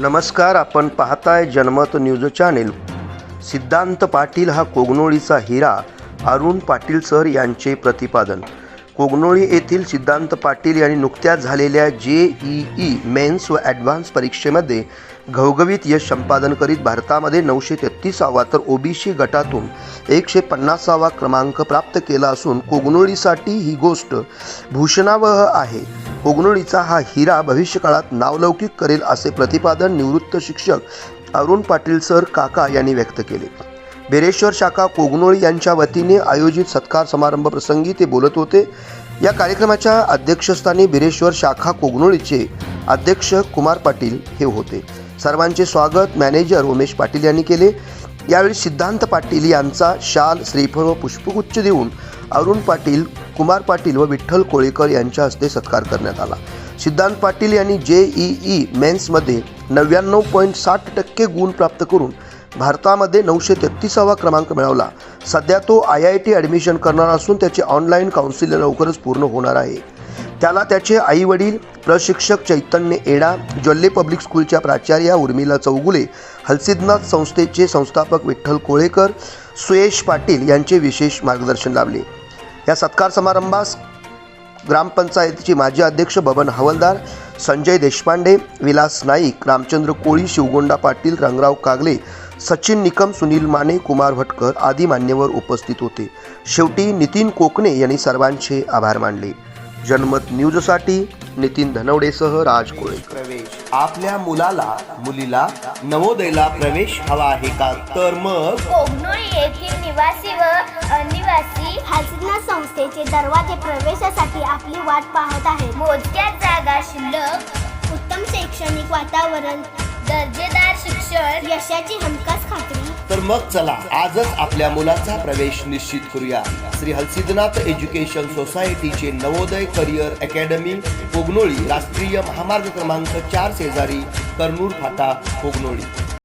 नमस्कार आपण पाहताय जनमत न्यूज चॅनेल. सिद्धांत पाटील हा कोगनोळीचा हिरा अरुण पाटील सर यांचे प्रतिपादन. कोगनोळी येथील सिद्धांत पाटील यांनी नुकत्याच झालेल्या जे ई ई मेन्स व ॲडव्हान्स परीक्षेमध्ये घवघवीत यश संपादन करीत भारतामध्ये नऊशे तेहतीसावा तर ओबीसी गटातून एकशे पन्नासावा क्रमांक प्राप्त केला असून कोगनोळीसाठी ही गोष्ट भूषणावह आहे. उगनोळीचा हा हिरा भविष्यकाळात नावलौकिक करेल असे प्रतिपादन निवृत्त शिक्षक अरुण पाटील सर काका यांनी व्यक्त केले. बेरेश्वर शाखा कोगनोळी यांच्या वतीने आयोजित सत्कार समारंभ प्रसंगी ते बोलत होते. या कार्यक्रमाच्या अध्यक्षस्थानी बिरेश्वर शाखा कोगनोळीचे अध्यक्ष कुमार पाटील हे होते. सर्वांचे स्वागत मॅनेजर उमेश पाटील यांनी केले. यावेळी सिद्धांत पाटील यांचा शाल श्रीफळ व पुष्पगुच्छ देऊन अरुण पाटील कुमार पाटील व विठ्ठल कोळेकर यांच्या हस्ते सत्कार करण्यात आला. सिद्धांत पाटील यांनी जे ई ई मेन्समध्ये नव्याण्णव पॉईंट साठ टक्के गुण प्राप्त करून भारतामध्ये नऊशे तेहतीसावा क्रमांक मिळवला. सध्या तो आय आय टी ॲडमिशन करणार असून त्याचे ऑनलाईन काउन्सिल लवकरच पूर्ण होणार आहे. त्याला त्याचे आई वडील प्रशिक्षक चैतन्य एडा जल्ले पब्लिक स्कूलच्या प्राचार्या उर्मिला चौगुले हलसिद्धनाथ संस्थेचे संस्थापक विठ्ठल कोळेकर सुयेश पाटील यांचे विशेष मार्गदर्शन लाभले. या सत्कार समारंभास ग्रामपंचायतीचे माजी अध्यक्ष बबन हवलदार संजय देशपांडे विलास नाईक रामचंद्र कोळी शिवगोंडा पाटील रंगराव कागले सचिन निकम सुनील माने कुमार भटकर आदी मान्यवर उपस्थित होते. शेवटी नितीन कोकणे यांनी सर्वांचे आभार मानले. जनमत न्यूजसाठी नितीन धनवडेसह राज कोळेकर. प्रवेश. आपल्या मुलाला मुलीला नवोदयला प्रवेश हवा आहे का? तर मग? येथील निवासी व रहिवासी हसना संस्थेचे दरवाजे प्रवेशासाठी आपली वाट पाहत आहेत. मोजक्या जागा शिल्लक उत्तम शैक्षणिक वातावरण दर्जेदार शिक्षण यशाची हमखास खात्री. तर मग चला आजच आपल्या मुलाचा प्रवेश निश्चित करूया. श्री हलसिद्धनाथ एज्युकेशन सोसायटीचे नवोदय करिअर अकॅडमी कोगनोळी राष्ट्रीय महामार्ग क्रमांक चार शेजारी कर्नूर फाटा कोगनोळी.